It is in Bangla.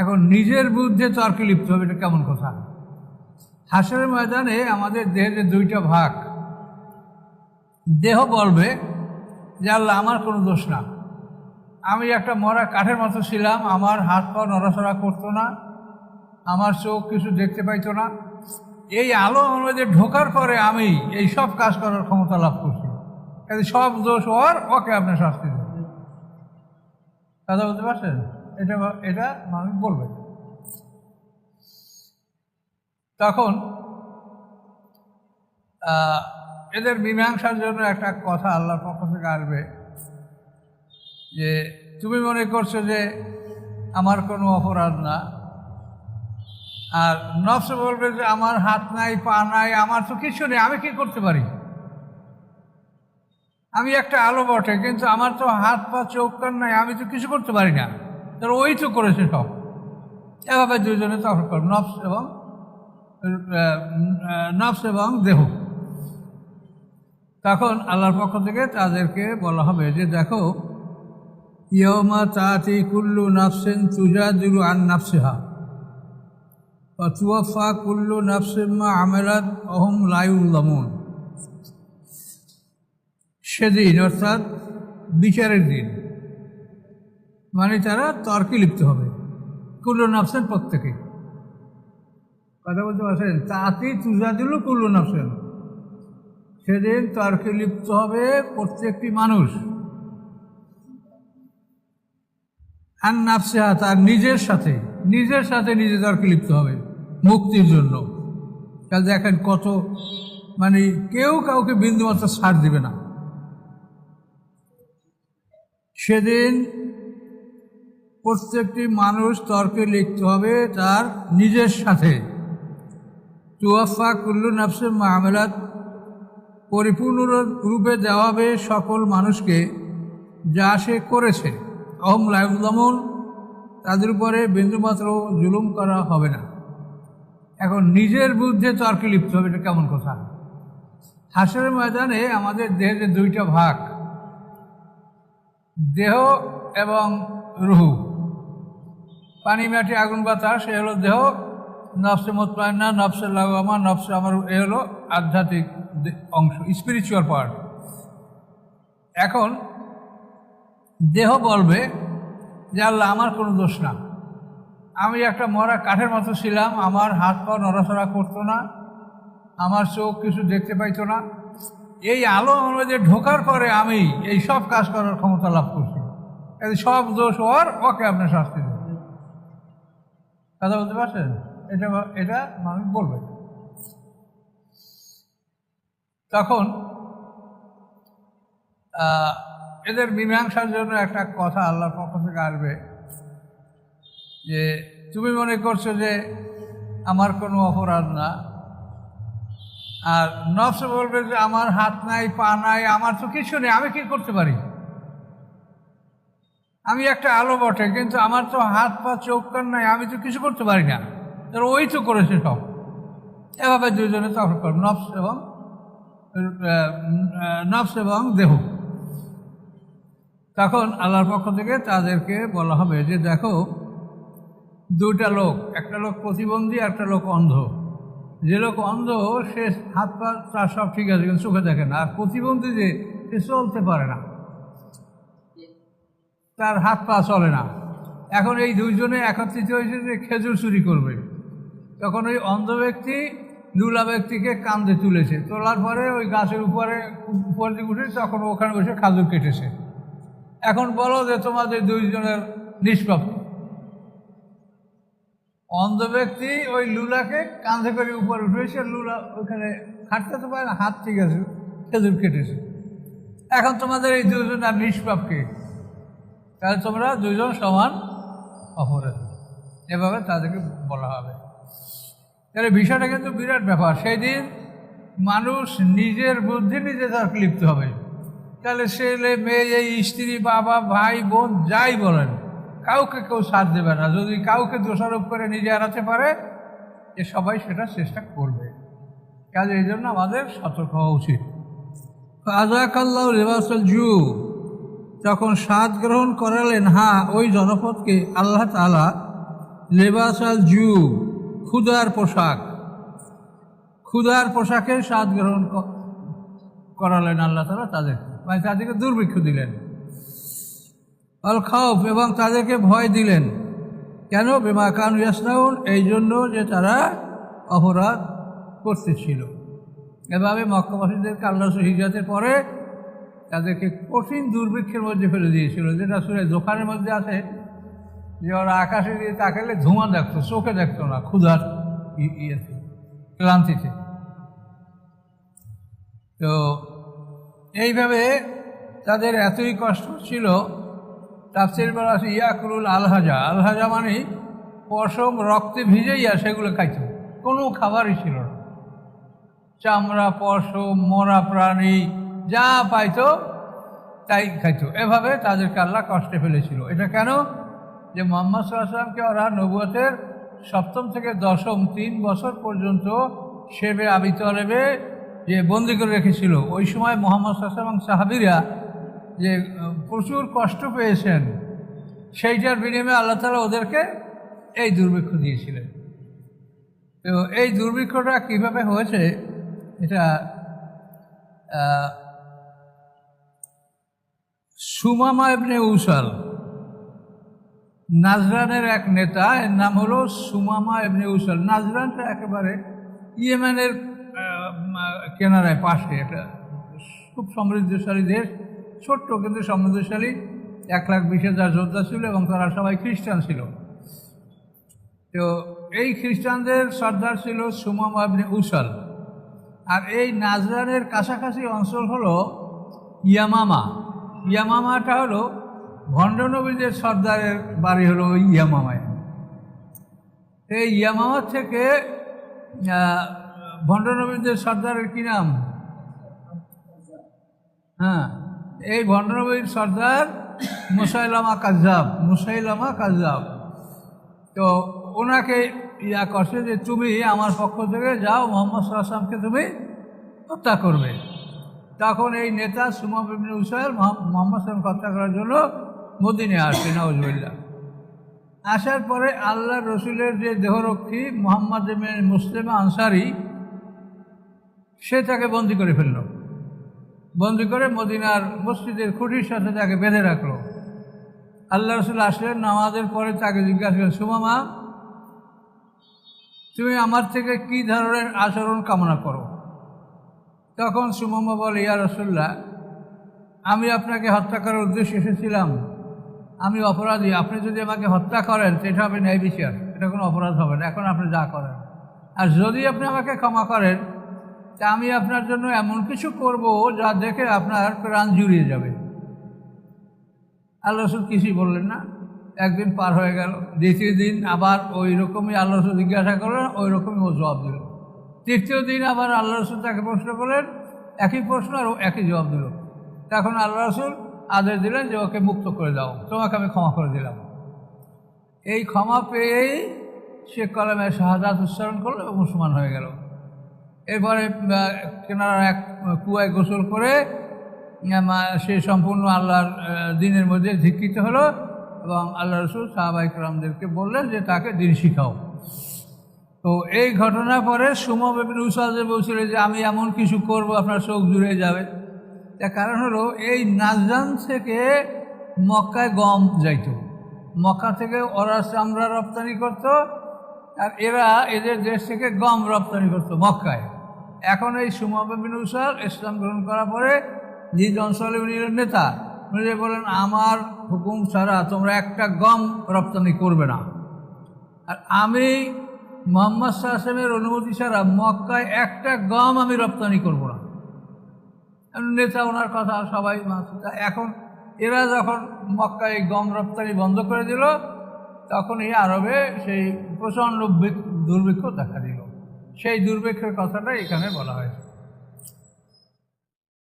এখন নিজের বিরুদ্ধে তর্কে লিপ্ত হবে, এটা কেমন কথা? হাসরের ময়দানে আমাদের দেহের যে দুইটা ভাগ, দেহ বলবে যে, আল্লাহ, আমার কোনো দোষ না। আমি একটা মরা কাঠের মতো ছিলাম, আমার হাত পা নড়াচড়া করতো না, আমার চোখ কিছু দেখতে পাইতো না। এই আলো মধ্যে ঢোকার পরে আমি এই সব কাজ করার ক্ষমতা লাভ করছি। কাজে সব দোষ ওর, ওকে আপনার শাস্তি দেবেন। কথা বলতে পারছেন? এটা এটা মানুষ বলবে। তখন এদের মীমাংসার জন্য একটা কথা আল্লাহর পক্ষ থেকে আসবে যে, তুমি মনে করছ যে আমার কোনো অপরাধ না? আর নফস বলবে যে, আমার হাত নাই, পা নাই, আমার তো কিছু নেই, আমি কি করতে পারি? আমি একটা আলো বটে, কিন্তু আমার তো হাত, পা, চোখ, কান নাই, আমি তো কিছু করতে পারি না। তার ওই তো করেছে সব। এভাবে দুজনে তখন কর, নফস এবং নফস এবং দেহ। তখন আল্লাহর পক্ষ থেকে তাদেরকে বলা হবে যে, দেখো ইয়মা তাতি কুল্লু নাফসেন তুজাদিলু আন নাফসিহা তুয়াফা কুল্লু নাফসেন মা আমেরাত অহম লাইউল্লামুন সেদিন, অর্থাৎ বিচারের দিন। মানে তারা তর্কে লিপ্ত হবে। কুল্লু নাফসেন প্রত্যেকে। কথা বলতে পারছেন? তাঁতি তুজা দিল কুল্লু নাফসেন। সেদিন তর্কে লিপ্ত হবে প্রত্যেকটি মানুষ। আর নাফসেহা তার নিজের সাথে নিজের সাথে নিজে তর্কে লিপ্ত হবে মুক্তির জন্য। কাল দেখেন কত মানে কেউ কাউকে বিন্দুমাত্র ছাড় দিবে না। সেদিন প্রত্যেকটি মানুষ তর্কে লিখতে হবে তার নিজের সাথে। তুয়াফা কুল্লু নাফসের মামলাত পরিপূর্ণ রূপে দেওয়া হবে সকল মানুষকে যা সে করেছে। অহম লাইফুদ্দামন তাদের উপরে বিন্দুমাত্র জুলুম করা হবে না। এখন নিজের বুদ্ধে তর্কে লিপ্ত হবে, এটা কেমন কথা? হাসের ময়দানে আমাদের দেহের দুইটা ভাগ, দেহ এবং রুহু পানি মাটি, আগুন বাতাস, এ হলো দেহ। নফসে মোতমায়না নফসে লাগামা, নফসে আমার, এ হলো আধ্যাত্মিক অংশ স্পিরিচুয়াল পার্ট এখন, দেহ বলবে যে, আল্লাহ, আমার কোনো দোষ না। আমি একটা মরা কাঠের মতো ছিলাম, আমার হাত পা নড়াচড়া করতো না, আমার চোখ কিছু দেখতে পাইতো না। এই আলো আমার মধ্যে ঢোকার পরে আমি এই সব কাজ করার ক্ষমতা লাভ করছি। সব দোষ ওর, ওকে আপনার শাস্তি দেবেন। কথা বলতে পারছেন? এটা এটা মানুষ বলবে। তখন এদের মীমাংসার জন্য একটা কথা আল্লাহর পক্ষ থেকে আসবে যে, তুমি মনে করছ যে আমার কোনো অপরাধ না। আর নফস বলবে যে, আমার হাত নাই, পা নাই, আমার তো কিছু নেই, আমি কি করতে পারি? আমি একটা আলো বটে, কিন্তু আমার তো হাত পা, চোখ কান নাই, আমি তো কিছু করতে পারি না। তার ওই তো করেছে সব। এভাবে দুজনে তখন কর নফস এবং নফস এবং দেহ। তখন আল্লাহর পক্ষ থেকে তাদেরকে বলা হবে যে, দেখো, দুইটা লোক, একটা লোক প্রতিবন্ধী, একটা লোক অন্ধ। যে লোক অন্ধ, সে হাত পা, তার সব ঠিক আছে, কিন্তু চোখে দেখে না। আর প্রতিবন্ধী যে, সে চলতে পারে না। তার হাত পা চলে না। এখন এই দুইজনে একত্রিত হয়েছে যে খেজুর চুরি করবে। তখন ওই অন্ধ ব্যক্তি লুলা ব্যক্তিকে কান্দে তুলেছে। তোলার পরে ওই গাছের উপরে, উপর দিকে উঠে তখন ওখানে বসে খাজুর কেটেছে। এখন বলো যে তোমাদের দুইজনের নিষ্পাপ অন্ধ ব্যক্তি ওই লুলাকে কাঁধে করে উপরে উঠেছে লুলা ওখানে হাঁটতে তো পারে হাত ঠিক আছে, খেজুর কেটেছে। এখন তোমাদের এই দুজন আর নিষ্পাপকে তাহলে তোমরা দুজন সমান অপরাধী এভাবে তাদেরকে বলা হবে। তাহলে বিষয়টা কিন্তু বিরাট ব্যাপার। সেই দিন মানুষ নিজের বুদ্ধি নিজে তার লিপ্ত হবে। তাহলে ছেলে, মেয়ে, স্ত্রী, বাবা, ভাই, বোন, যাই বলেন, কাউকে কেউ সাথ দেবে না। যদি কাউকে দোষারোপ করে নিজে এড়াতে পারে যে সবাই সেটা চেষ্টা করবে। কাজে এই জন্য আমাদের সতর্ক হওয়া উচিত। আজাকাল্লাহ রেবাসল জু যখন স্বাদ গ্রহণ করালেন হ্যাঁ ওই জনপদকে আল্লাহ তালা লেবাস আল জু, ক্ষুদার পোশাক, ক্ষুদার পোশাকের স্বাদ গ্রহণ করালেন আল্লাহ তালা তাদেরকে মানে তাদেরকে দুর্ভিক্ষ দিলেন। আল খাউফ এবং তাদেরকে ভয় দিলেন। কেন? বেমা কান ইয়াসনাউন, এই জন্য যে তারা অপরাধ করতেছিল। এভাবে মক্কাবাসীদেরকে আল্লাহ হিজরতের পরে তাদেরকে কঠিন দুর্ভিক্ষের মধ্যে ফেলে দিয়েছিল। যেটা শুনে দোকানের মধ্যে আছে, যে ওরা আকাশে দিয়ে তাকালে ধোঁয়া দেখতো, চোখে দেখতো না, ক্ষুধার ইয়েতে, ক্লান্তিতে। তো এইভাবে তাদের এতই কষ্ট ছিল, তাফসির বলা আছে ইয়াকুরুল আলহাজা। আলহাজা মানে পশম রক্তে ভিজেইয়া সেগুলো খাইত। কোনো খাবারই ছিল না। চামড়া, পশম, মরা প্রাণী যা পাইতো, তাই খাইতো। এভাবে তাদেরকে আল্লাহ কষ্টে ফেলেছিল। এটা কেন? যে মোহাম্মদ সাল্লামকে ওরা নবুয়তের সপ্তম থেকে দশম তিন বছর পর্যন্ত সেবে আবি তলেবে যে বন্দি করে রেখেছিল। ওই সময় মোহাম্মদ সাল্লাম এবং সাহাবিরা যে প্রচুর কষ্ট পেয়েছেন, সেইটার বিনিময়ে আল্লাহ তালা ওদেরকে এই দুর্ভিক্ষ দিয়েছিলেন। তো এই দুর্ভিক্ষটা কীভাবে হয়েছে? এটা সুমামা ইবনে উসাল নাজরানের এক নেতা, এর নাম হলো সুমামা এমনি উসাল নাজরানটা একেবারে ইয়েমেনের কেনারায় পাশে, এটা খুব সমৃদ্ধশালী দেশ, ছোট্ট কিন্তু সমৃদ্ধশালী। এক লাখ বিশ হাজার যোদ্ধা ছিল এবং তারা সবাই খ্রিস্টান ছিল। তো এই খ্রিস্টানদের সর্দার ছিল সুমামা ইবনে উসাল আর এই নাজরানের কাছাকাছি অঞ্চল হলো ইয়ামামা। ইয়ামামাটা হলো ভণ্ডনবীদের সর্দারের বাড়ি হলো ওই ইয়ামামায় এই ইয়ামামা থেকে ভণ্ডনবীদের সর্দারের কী নাম? হ্যাঁ এই ভণ্ডনবীর সর্দার মুসাইলামা কাজাব মুসাইলামা কাজাব তো ওনাকে ইয়া করছে যে, তুমি আমার পক্ষ থেকে যাও, মোহাম্মদ সাল্লামকে তুমি হত্যা করবে। তখন এই নেতা সুমা উসাইল মোহাম্মদ সাল্লাম হত্যা করার জন্য মদিনে আসে নওয়াজবিল্লা আসার পরে আল্লাহ রসুলের যে দেহরক্ষী মোহাম্মদ মুসলিম আনসারি, সে তাকে বন্দি করে ফেলল। বন্দি করে মদিনার মসজিদের খুঁটির সাথে তাকে বেঁধে রাখল। আল্লাহ রসুল আসলেন, নামাজের পরে তাকে জিজ্ঞাসা করেন সুমামা তুমি আমার থেকে কি ধরনের আচরণ কামনা করো? তখন সুমামা বলে, ইয়া রসুল্লাহ আমি আপনাকে হত্যা করার উদ্দেশ্যে এসেছিলাম। আমি অপরাধী। আপনি যদি আমাকে হত্যা করেন, সেটা হবে ন্যায় বিচার। এটা কোনো অপরাধ হবে না। এখন আপনি যা করেন। আর যদি আপনি আমাকে ক্ষমা করেন, তা আমি আপনার জন্য এমন কিছু করব যা দেখে আপনার প্রাণ জুড়িয়ে যাবে। আল্লাহ রসুল কিছুই বললেন না। একদিন পার হয়ে গেল। দ্বিতীয় দিন আবার ওই রকমই আল্লাহ রসুল জিজ্ঞাসা করলেন, ওই রকমই ও জবাব দিল তৃতীয় দিন আবার আল্লাহ রসুল তাকে প্রশ্ন করলেন, একই প্রশ্ন আর একই জবাব দিল। তখন আল্লাহ রসুল আদেশ দিলেন যে ওকে মুক্ত করে দাও, তোমাকে আমি ক্ষমা করে দিলাম। এই ক্ষমা পেয়েই সে কলমে শাহাদাত উচ্চারণ করল এবং মুসলমান হয়ে গেল। এরপরে কেনারা এক কুয়ায় গোসল করে সে সম্পূর্ণ আল্লাহর দিনের মধ্যে ধিক্ষিত হলো এবং আল্লাহ রসুল সাহাবাই কালামদেরকে বললেন যে তাকে দিন শিখাও। তো এই ঘটনার পরে সুমা বেবিন উসাদে বলছিল যে, আমি এমন কিছু করব, আপনার চোখ জুড়ে যাবে। তার কারণ হলো, এই নাজরান থেকে মক্কায় গম যাইত। মক্কা থেকে ওরা চামড়া রপ্তানি করতো, আর এরা এদের দেশ থেকে গম রপ্তানি করতো মক্কায়। এখন এই সুমা বেবিন উসাল ইসলাম গ্রহণ করার পরে নিজ অঞ্চলে উনি নেতা। উনি বলেন আমার হুকুম ছাড়া তোমরা একটা গম রপ্তানি করবে না। আর আমি মোহাম্মদ সাহসেমের অনুমতি ছাড়া মক্কায় একটা গম আমি রপ্তানি করব না। নেতা ওনার কথা সবাই এখন এরা যখন মক্কায় গম রপ্তানি বন্ধ করে দিল, তখন এই আরবে সেই প্রচণ্ড দুর্ভিক্ষ দেখা দিল। সেই দুর্ভিক্ষের কথাটা এখানে বলা হয়েছে।